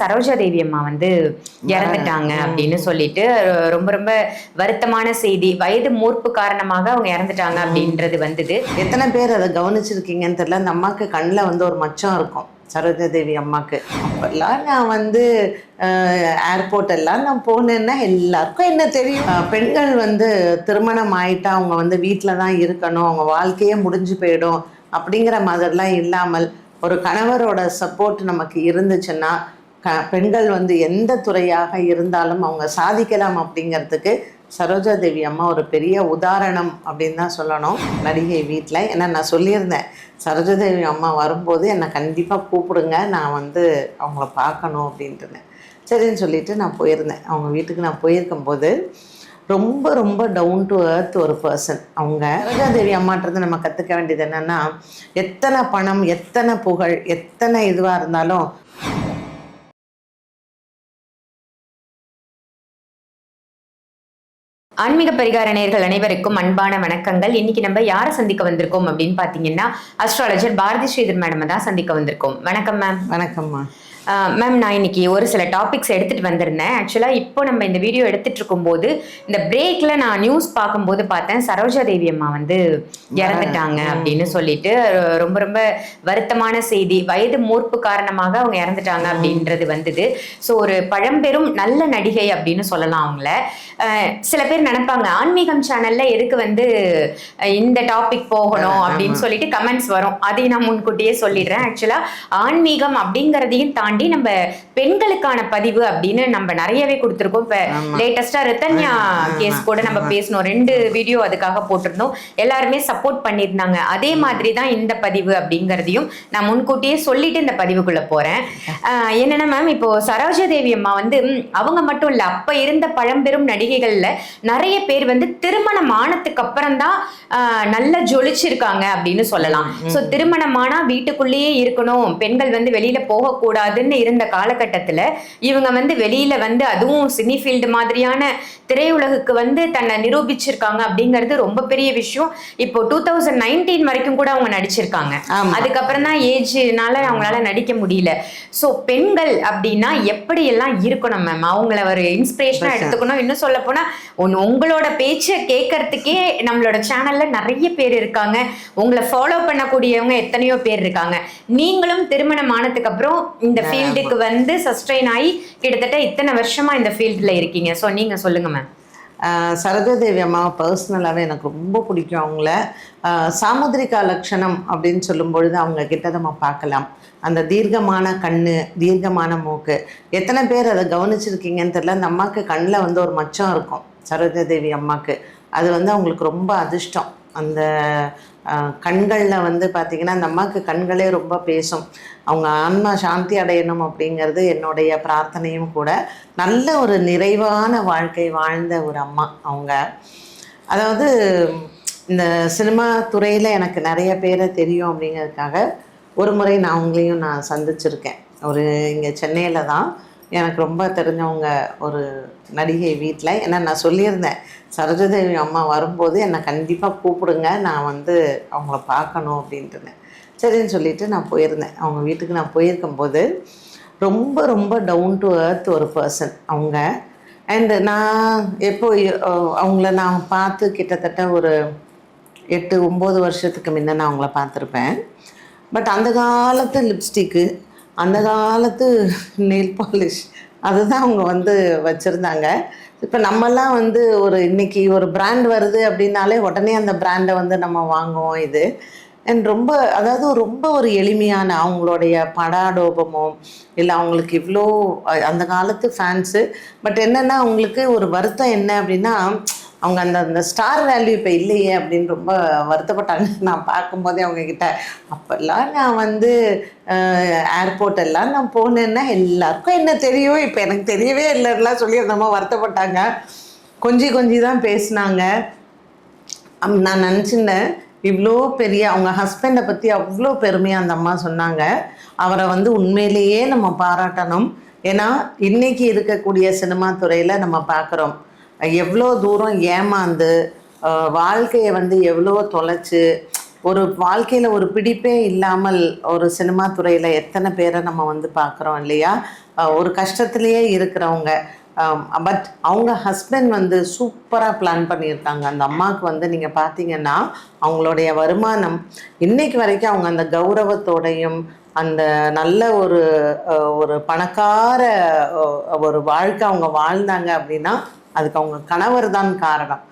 சரோஜா தேவி அம்மா வந்து இறந்துட்டாங்க அப்படின்னு சொல்லிட்டு ரொம்ப ரொம்ப வருத்தமான செய்தி. வயது மூர்ப்பு காரணமாக அவங்க இறந்துட்டாங்க அப்படின்றது வந்தது. எத்தனை பேர் அதை கவனிச்சிருக்கீங்கன்னு தெரியல. அந்த அம்மாவுக்கு கண்ணில் வந்து ஒரு மச்சம் இருக்கும். சரோஜா தேவி அம்மாவுக்கு அப்பெல்லாம் நான் வந்து ஏர்போர்ட் எல்லாம் நான் போனேன்னா எல்லாருக்கும் என்ன தெரியும்? பெண்கள் வந்து திருமணம் ஆயிட்டா அவங்க வந்து வீட்டில் தான் இருக்கணும். அவங்க வாழ்க்கையே முடிஞ்சு போயிடும். அப்படிங்கிற மாதிரிலாம் இல்லாமல் ஒரு கணவரோட சப்போர்ட் நமக்கு இருந்துச்சுன்னா பெண்கள் வந்து எந்த துறையாக இருந்தாலும் அவங்க சாதிக்கலாம் அப்படிங்கிறதுக்கு சரோஜா தேவி அம்மா ஒரு பெரிய உதாரணம் அப்படின்னு தான் சொல்லணும் நடிகை வீட்டில் ஏன்னா நான் சொல்லியிருந்தேன் சரோஜா தேவி அம்மா வரும்போது என்னை கண்டிப்பாக கூப்பிடுங்க நான் வந்து அவங்கள பார்க்கணும் அப்படின்ட்டுன்னு. சரின்னு சொல்லிட்டு நான் போயிருந்தேன். அவங்க வீட்டுக்கு நான் போயிருக்கும்போது ரொம்ப ரொம்ப டவுன் டு அர்த் ஒரு பர்சன் அவங்க சரோஜா தேவி அம்மாட்டிருந்து நம்ம கற்றுக்க வேண்டியது என்னென்னா எத்தனை பணம் எத்தனை புகழ் எத்தனை இதுவாக இருந்தாலும் ஆன்மீக பரிகார அனைவருக்கும் அன்பான வணக்கங்கள். இன்னைக்கு நம்ம யாரை சந்திக்க வந்திருக்கோம் அப்படின்னு பாத்தீங்கன்னா அஸ்ட்ராலஜர் பாரதி ஸ்ரீதர் மேடம் தான் சந்திக்க வந்திருக்கோம். வணக்கம் மேம் வணக்கம்மா மேம் நான் இன்னைக்கு ஒரு சில டாபிக்ஸ் எடுத்துட்டு வந்திருந்தேன். ஆக்சுவலாக இப்போ நம்ம இந்த வீடியோ எடுத்துட்டு இருக்கும்போது இந்த பிரேக்ல நான் நியூஸ் பார்க்கும்போது பார்த்தேன் சரோஜா தேவி அம்மா வந்து இறந்துட்டாங்க அப்படின்னு சொல்லிட்டு ரொம்ப ரொம்ப வருத்தமான செய்தி வயது மூர்ப்பு காரணமாக அவங்க இறந்துட்டாங்க அப்படின்றது வந்தது. ஸோ ஒரு பழம்பெரும் நல்ல நடிகை அப்படின்னு சொல்லலாம் அவங்கள. சில பேர் நினைப்பாங்க ஆன்மீகம் சேனல்ல எதுக்கு வந்து இந்த டாபிக் போகணும் அப்படின்னு சொல்லிட்டு கமெண்ட்ஸ் வரும். அதையும் நான் முன்கூட்டியே சொல்லிடுறேன். ஆக்சுவலா ஆன்மீகம் அப்படிங்கறதையும் தாண்டி நம்ம பெண்களுக்கான பதிவு அப்படின்னு நம்ம நிறையவே கொடுத்துருக்கோம். இப்ப லேட்டஸ்டா ரித்தன்யா கேஸ் கூட நம்ம பேசணும் ரெண்டு வீடியோ அதுக்காக போட்டிருந்தோம். எல்லாருமே சப்போர்ட் பண்ணியிருந்தாங்க. அதே மாதிரி தான் இந்த பதிவு அப்படிங்கறதையும் நான் முன்கூட்டியே சொல்லிட்டு இந்த பதிவுக்குள்ள போறேன். என்னன்னா மேம் இப்போ சரோஜா தேவி அம்மா வந்து அவங்க மட்டும் இல்ல அப்ப இருந்த பழம்பெரும் நடிகைகள்ல நிறைய பேர் வந்து திருமணம் ஆனதுக்கு அப்புறம் தான் நல்லா ஜொலிச்சிருக்காங்க அப்படின்னு சொல்லலாம். சோ திருமணமானா வீட்டுக்குள்ளேயே இருக்கணும். பெண்கள் வந்து வெளியில போகக்கூடாதுன்னு இருந்த காலகட்டத்துல இவங்க வந்து வெளியில வந்து அதுவும் சினி ஃபீல்டு மாதிரியான திரையுலகுக்கு வந்து தன்னை நிரூபிச்சிருக்காங்க அப்படிங்கிறது ரொம்ப பெரிய விஷயம். இப்போ டூ தௌசண்ட் நைன்டீன் வரைக்கும் கூட அவங்க நடிச்சிருக்காங்க. அதுக்கப்புறம் தான் ஏஜ்னால அவங்களால நடிக்க முடியல. சோ பெண்கள் அப்படின்னா எப்படி எல்லாம் இருக்கணும் மேம் அவங்கள ஒரு இன்ஸ்பிரேஷனா எடுத்துக்கணும். இன்னும் சொல்ல போனா உன்- உங்களோட பேச்சை கேட்கறதுக்கே நம்மளோட சேனல்ல நிறைய பேர் இருக்காங்க. உங்களை ஃபாலோ பண்ணக்கூடியவங்க எத்தனையோ பேர் இருக்காங்க. நீங்களும் திருமணம் ஆனதுக்கு அப்புறம் இந்த ஃபீல்டுக்கு வந்து சஸ்டைன் ஆகி கிட்டத்தட்ட இத்தனை வருஷமா இந்த ஃபீல்டில் இருக்கீங்க. ஸோ நீங்கள் சொல்லுங்க மேம் ஆஹ் அம்மாவை பர்சனலாகவே எனக்கு ரொம்ப பிடிக்கும் அவங்கள. ஆஹ் சாமுத்திரிகா லட்சணம் அப்படின்னு சொல்லும் பொழுது அவங்க கிட்ட நம்ம பார்க்கலாம். அந்த தீர்க்கமான கண்ணு தீர்க்கமான மூக்கு. எத்தனை பேர் அதை கவனிச்சிருக்கீங்கன்னு தெரியல. அந்த அம்மாவுக்கு கண்ணில் வந்து ஒரு மச்சம் இருக்கும் சரோஜா அம்மாவுக்கு அது வந்து அவங்களுக்கு ரொம்ப அதிர்ஷ்டம். அந்த கண்களில் வந்து பார்த்திங்கன்னா அந்த அம்மாவுக்கு கண்களே ரொம்ப பேசும். அவங்க ஆன்மா சாந்தி அடையணும் அப்படிங்கிறது என்னுடைய பிரார்த்தனையும் கூட. நல்ல ஒரு நிறைவான வாழ்க்கை வாழ்ந்த ஒரு அம்மா அவங்க. அதாவது இந்த சினிமா துறையில் எனக்கு நிறைய பேரை தெரியும் அப்படிங்கிறதுக்காக ஒரு முறை நான் அவங்களையும் நான் சந்திச்சிருக்கேன். ஒரு இங்கே சென்னையில் தான். எனக்கு ரொம்ப தெரிஞ்சவங்க ஒரு நடிகை வீட்டில் ஏன்னா நான் சொல்லியிருந்தேன் சரோஜதேவி அம்மா வரும்போது என்னை கண்டிப்பாக கூப்பிடுங்க நான் வந்து அவங்கள பார்க்கணும் அப்படின்ட்டு சரின்னு சொல்லிட்டு நான் போயிருந்தேன். அவங்க வீட்டுக்கு நான் போயிருக்கும்போது ரொம்ப ரொம்ப டவுன் டு அர்த் ஒரு பர்சன் அவங்க. அண்டு நான் எப்போ அவங்கள நான் பார்த்து கிட்டத்தட்ட ஒரு எட்டு ஒம்பது வருஷத்துக்கு முன்ன நான் அவங்கள பார்த்துருப்பேன். பட் அந்த காலத்து லிப்ஸ்டிக்கு அந்த காலத்து நெயில் பாலிஷ் அதுதான் அவங்க வந்து வச்சுருந்தாங்க. இப்போ நம்மலாம் வந்து ஒரு இன்னைக்கு ஒரு பிராண்ட் வருது அப்படின்னாலே உடனே அந்த பிராண்டை வந்து நம்ம வாங்குவோம் இது. அண்ட் ரொம்ப அதாவது ரொம்ப ஒரு எளிமையான அவங்களுடைய படாடோபமோ இல்லை அவங்களுக்கு இவ்வளோ அந்த காலத்து ஃபேன்ஸு பட் என்னென்னா அவங்களுக்கு ஒரு வருத்தம் என்ன அப்படின்னா அவங்க அந்த அந்த ஸ்டார் வேல்யூ இப்போ இல்லையே அப்படின்னு ரொம்ப வருத்தப்பட்டாங்க. நான் பார்க்கும்போதே அவங்க கிட்ட அப்போல்லாம் நான் வந்து ஏர்போர்ட் எல்லாம் நான் போனேன்னா எல்லாருக்கும் என்ன தெரியும்? இப்போ எனக்கு தெரியவே இல்லைலாம் சொல்லி அந்த வருத்தப்பட்டாங்க. கொஞ்சி கொஞ்சி தான் பேசினாங்க. அம், நான் நினச்சிருந்தேன் இவ்வளோ பெரிய அவங்க ஹஸ்பண்டை பற்றி அவ்வளோ பெருமையாக அந்த அம்மா சொன்னாங்க. அவரை வந்து உண்மையிலேயே நம்ம பாராட்டணும். ஏன்னா இன்னைக்கு இருக்கக்கூடிய சினிமா துறையில் நம்ம பார்க்குறோம். எவ்வளோ தூரம் ஏமாந்து வாழ்க்கையை வந்து எவ்வளோ தொலைச்சு ஒரு வாழ்க்கையில் ஒரு பிடிப்பே இல்லாமல் ஒரு சினிமா துறையில் எத்தனை பேரை நம்ம வந்து பார்க்குறோம் இல்லையா? ஒரு கஷ்டத்துலேயே இருக்கிறவங்க. பட் அவங்க ஹஸ்பண்ட் வந்து சூப்பராக பிளான் பண்ணியிருக்காங்க. அந்த அம்மாவுக்கு வந்து நீங்கள் பார்த்தீங்கன்னா அவங்களுடைய வருமானம் இன்னைக்கு வரைக்கும் அவங்க அந்த கௌரவத்தோடையும் அந்த நல்ல ஒரு ஒரு பணக்கார ஒரு வாழ்க்கை அவங்க வாழ்ந்தாங்க அப்படின்னா அதுக்கு அவங்க கணவர் தான் காரணம்.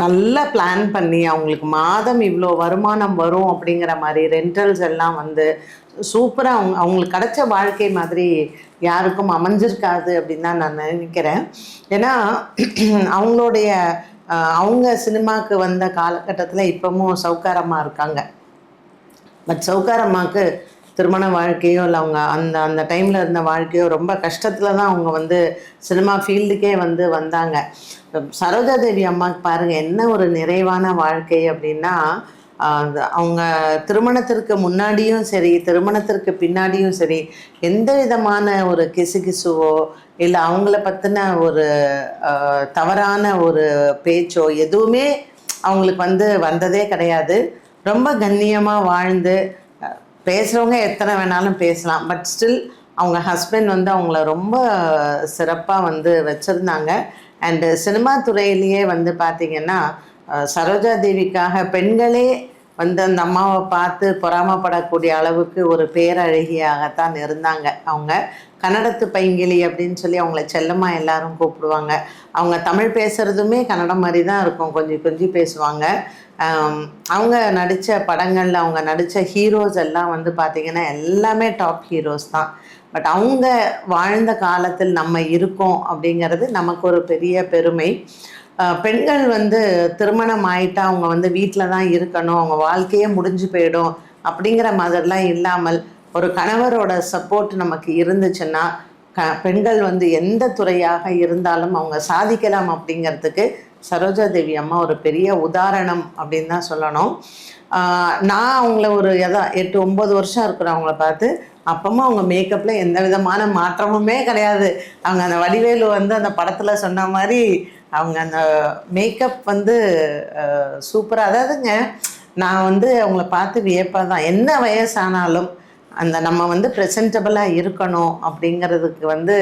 நல்லா பிளான் பண்ணி அவங்களுக்கு மாதம் இவ்வளோ வருமானம் வரும் அப்படிங்கிற மாதிரி ரெண்டல்ஸ் எல்லாம் வந்து சூப்பராக அவங்க அவங்களுக்கு கிடைச்ச வாழ்க்கை மாதிரி யாருக்கும் அமைஞ்சிருக்காது அப்படின்னு தான் நான் நினைக்கிறேன். ஏன்னா அவங்களுடைய அவங்க சினிமாவுக்கு வந்த காலகட்டத்தில் இப்போவும் சௌகாரமாக இருக்காங்க. பட் சௌகாரம்மாக்கு திருமண வாழ்க்கையோ இல்லை அவங்க அந்த அந்த டைமில் இருந்த வாழ்க்கையோ ரொம்ப கஷ்டத்தில் தான் அவங்க வந்து சினிமா ஃபீல்டுக்கே வந்து வந்தாங்க. சரோஜா தேவி அம்மாவுக்கு பாருங்கள் என்ன ஒரு நிறைவான வாழ்க்கை அப்படின்னா அவங்க திருமணத்திற்கு முன்னாடியும் சரி திருமணத்திற்கு பின்னாடியும் சரி எந்த விதமான ஒரு கிசுகிசுவோ இல்லை அவங்கள பற்றின ஒரு தவறான ஒரு பேச்சோ எதுவுமே அவங்களுக்கு வந்து வந்ததே கிடையாது. ரொம்ப கண்ணியமாக வாழ்ந்து பேசுகிறவங்க எத்தனை வேணாலும் பேசலாம். பட் ஸ்டில் அவங்க ஹஸ்பண்ட் வந்து அவங்கள ரொம்ப சிறப்பாக வந்து வச்சுருந்தாங்க. அண்டு சினிமா துறையிலேயே வந்து பார்த்திங்கன்னா சரோஜா தேவிக்காக பெண்களே வந்து அந்த அம்மாவை பார்த்து பொறாமப்படக்கூடிய அளவுக்கு ஒரு பேரழகியாகத்தான் இருந்தாங்க அவங்க. கன்னடத்து பைங்கிலி அப்படின்னு சொல்லி அவங்கள செல்லமாக எல்லாரும் கூப்பிடுவாங்க. அவங்க தமிழ் பேசுகிறதுமே கன்னடம் மாதிரி தான் இருக்கும். கொஞ்சம் கொஞ்சம் பேசுவாங்க. அவங்க நடித்த படங்களில் அவங்க நடித்த ஹீரோஸ் எல்லாம் வந்து பார்த்திங்கன்னா எல்லாமே டாப் ஹீரோஸ் தான். பட் அவங்க வாழ்ந்த காலத்தில் நம்ம இருக்கோம் அப்படிங்கிறது நமக்கு ஒரு பெரிய பெருமை. பெண்கள் வந்து திருமணம் ஆயிட்டா அவங்க வந்து வீட்டில் தான் இருக்கணும் அவங்க வாழ்க்கையே முடிஞ்சு போயிடும் அப்படிங்கிற மாதிரிலாம் இல்லாமல் ஒரு கணவரோட சப்போர்ட் நமக்கு இருந்துச்சுன்னா க பெண்கள் வந்து எந்த துறையாக இருந்தாலும் அவங்க சாதிக்கலாம் அப்படிங்கிறதுக்கு சரோஜா தேவி அம்மா ஒரு பெரிய உதாரணம் அப்படின்னு தான் சொல்லணும். நான் அவங்கள ஒரு எதா எட்டு ஒம்பது வருஷம் இருக்கிற அவங்கள பார்த்து அப்பமா அவங்க மேக்கப்பில் எந்த விதமான மாற்றமுமே கிடையாது. அவங்க அந்த வடிவேலு வந்து அந்த படத்தில் சொன்ன மாதிரி அவங்க அந்த மேக்கப் வந்து சூப்பராக அதாவதுங்க நான் வந்து அவங்கள பார்த்து வியப்பாக தான் என்ன வயசானாலும் அந்த நம்ம வந்து ப்ரெசன்டபுளாக இருக்கணும் அப்படிங்கிறதுக்கு வந்து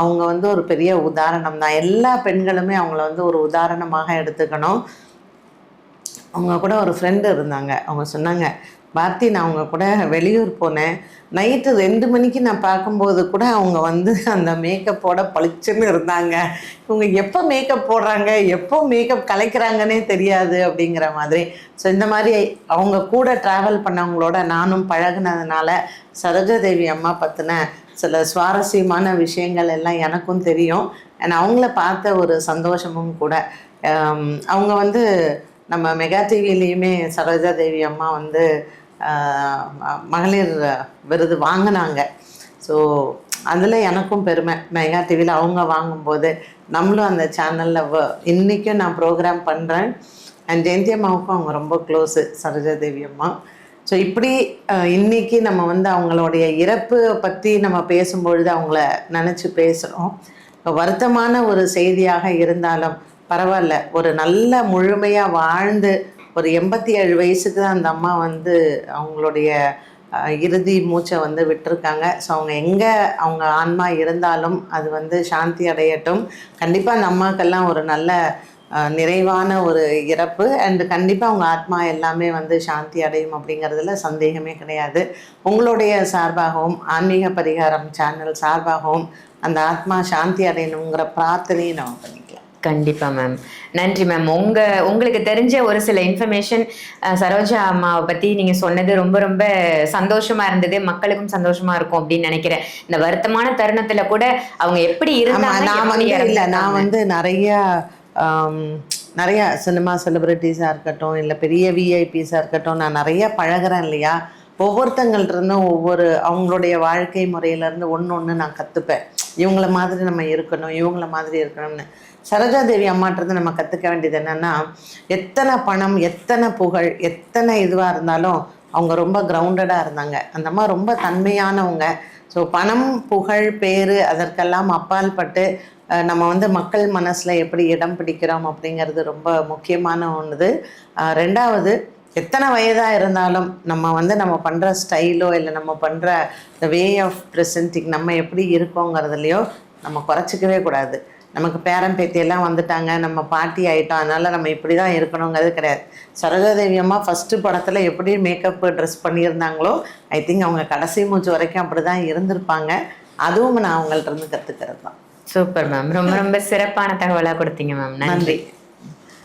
அவங்க வந்து ஒரு பெரிய உதாரணம் தான். எல்லா பெண்களுமே அவங்கள வந்து ஒரு உதாரணமாக எடுத்துக்கணும். அவங்க கூட ஒரு ஃப்ரெண்டு இருந்தாங்க. அவங்க சொன்னாங்க பார்த்தி நான் அவங்க கூட வெளியூர் போனேன். நைட்டு ரெண்டு மணிக்கு நான் பார்க்கும்போது கூட அவங்க வந்து அந்த மேக்கப்போட பளிச்சுன்னு இருந்தாங்க. இவங்க எப்போ மேக்கப் போடுறாங்க எப்போ மேக்கப் கலைக்கிறாங்கன்னே தெரியாது அப்படிங்கிற மாதிரி. ஸோ இந்த மாதிரி அவங்க கூட ட்ராவல் பண்ணவங்களோட நானும் பழகுனதுனால சரோஜாதேவி அம்மா பற்றின சில சுவாரஸ்யமான விஷயங்கள் எல்லாம் எனக்கும் தெரியும். அண்ட் அவங்கள பார்த்த ஒரு சந்தோஷமும் கூட. அவங்க வந்து நம்ம மெகா டிவிலையுமே சரோஜா தேவி அம்மா வந்து மகளிர் விருது வாங்கினாங்க. ஸோ அதில் எனக்கும் பெருமை. மெகா டிவியில் அவங்க வாங்கும்போது நம்மளும் அந்த சேனலில் வ இன்றைக்கும் நான் ப்ரோக்ராம் பண்ணுறேன் அண்ட் ஜெயந்தி அம்மாவுக்கும் அவங்க ரொம்ப க்ளோஸு சரோஜாதேவி அம்மா. ஸோ இப்படி இன்றைக்கி இன்னைக்கு நம்ம வந்து அவங்களுடைய இறப்பு பற்றி நம்ம பேசும்பொழுது அவங்கள நினச்சி பேசுகிறோம் இப்போ வருத்தமான ஒரு செய்தியாக இருந்தாலும் பரவாயில்ல. ஒரு நல்ல முழுமையாக வாழ்ந்து ஒரு எண்பத்தி ஏழு வயசுக்கு தான் அந்த அம்மா வந்து அவங்களுடைய இறுதி மூச்சை வந்து விட்டுருக்காங்க. ஸோ அவங்க எங்கே அவங்க ஆன்மா இருந்தாலும் அது வந்து சாந்தி அடையட்டும். கண்டிப்பாக அந்த அம்மாக்கெல்லாம் ஒரு நல்ல நிறைவான ஒரு இறப்பு. அண்டு கண்டிப்பாக அவங்க ஆத்மா எல்லாமே வந்து சாந்தி அடையும் அப்படிங்கிறதுல சந்தேகமே கிடையாது. உங்களுடைய சார்பாகவும் ஆன்மீக பரிகாரம் சேனல் சார்பாகவும் அந்த ஆத்மா சாந்தி அடையணுங்கிற பிரார்த்தனையை நம்ம பண்ணி கண்டிப்பா மேம் நன்றி மேம் உங்க உங்களுக்கு தெரிஞ்ச ஒரு சில இன்ஃபர்மேஷன் சரோஜா அம்மாவை பத்தி நீங்க சொன்னது ரொம்ப ரொம்ப சந்தோஷமா இருந்தது. மக்களுக்கும் சந்தோஷமா இருக்கும் அப்படின்னு நினைக்கிறேன். இந்த வருத்தமான தருணத்துல கூட அவங்க எப்படி இருந்தாங்க நான் வந்து இல்லை நான்? வந்து நிறைய நிறைய சினிமா செலிபிரிட்டிஸாக இருக்கட்டும் இல்லை பெரிய விஐபிஸாக இருக்கட்டும் நான் நிறைய பழகுறேன் இல்லையா? ஒவ்வொருத்தங்கள்ட்ட இருந்தும் ஒவ்வொரு அவங்களுடைய வாழ்க்கை முறையிலேருந்து ஒன்று ஒன்று நான் கற்றுப்பேன் இவங்கள மாதிரி நம்ம இருக்கணும் இவங்கள மாதிரி இருக்கணும்னு. சரோஜா தேவி அம்மாட்டிருந்து நம்ம கற்றுக்க வேண்டியது என்னென்னா எத்தனை பணம் எத்தனை புகழ் எத்தனை இதுவாக இருந்தாலும் அவங்க ரொம்ப கிரவுண்டடாக இருந்தாங்க. அந்த அம்மா ரொம்ப தன்மையானவங்க. ஸோ பணம் புகழ் பேர் அதற்கெல்லாம் அப்பால் பட்டு நம்ம வந்து மக்கள் மனசில் எப்படி இடம் பிடிக்கிறோம் அப்படிங்கிறது ரொம்ப முக்கியமான ஒன்றுது ரெண்டாவது எத்தனை வயதாக இருந்தாலும் நம்ம வந்து நம்ம பண்ணுற ஸ்டைலோ இல்லை நம்ம பண்ணுற வே ஆஃப் ப்ரெசன்டிங் நம்ம எப்படி இருக்கோங்கிறதுலையோ நம்ம குறைச்சிக்கவே கூடாது. நமக்கு பேரன் பேத்தி எல்லாம் வந்துட்டாங்க நம்ம பாட்டி ஆயிட்டோம் அதனால நம்ம இப்படி தான் இருக்கணுங்கிறது கிடையாது. சரோஜாதேவி அம்மா ஃபஸ்ட்டு படத்தில் எப்படி மேக்கப் ட்ரெஸ் பண்ணியிருந்தாங்களோ ஐ திங்க் அவங்க கடைசி மூச்சு வரைக்கும் அப்படி தான் இருந்திருப்பாங்க. அதுவும் நான் அவங்கள்ட்ட இருந்து கற்றுக்கிறது தான் சூப்பர் மேம் ரொம்ப ரொம்ப சிறப்பான தகவலா கொடுத்தீங்க மேம் நன்றி.